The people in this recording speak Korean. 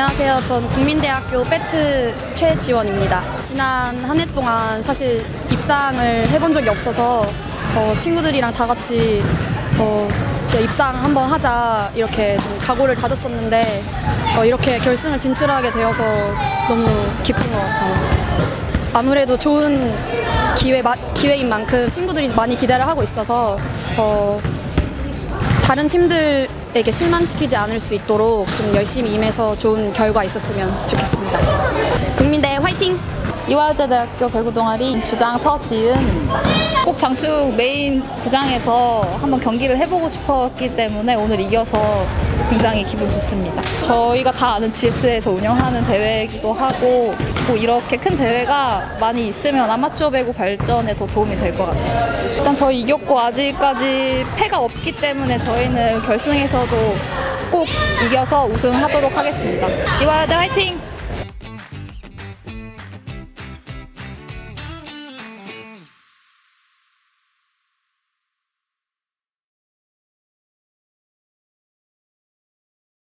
안녕하세요. 전 국민대학교 배트 최지원입니다. 지난 한 해 동안 사실 입상을 해본 적이 없어서 어, 친구들이랑 다 같이 어, 제 입상 한번 하자 이렇게 좀 각오를 다졌었는데 어, 이렇게 결승을 진출하게 되어서 너무 기쁜 것 같아요. 아무래도 좋은 기회, 마- 기회인 만큼 친구들이 많이 기대를 하고 있어서 어, 다른 팀들 에게 실망시키지 않을 수 있도록 좀 열심히 임해서 좋은 결과 있었으면 좋겠습니다. 국민대 화이팅! 이화여자대학교 배구 동아리 주장 서지은입니다. 꼭 장축 메인 구장에서 한번 경기를 해보고 싶었기 때문에 오늘 이겨서 굉장히 기분 좋습니다. 저희가 다 아는 GS에서 운영하는 대회이기도 하고 또 이렇게 큰 대회가 많이 있으면 아마추어 배구 발전에 더 도움이 될 것 같아요. 일단 저희 이겼고 아직까지 패가 없기 때문에 저희는 결승에서도 꼭 이겨서 우승하도록 하겠습니다. 이화여대 화이팅!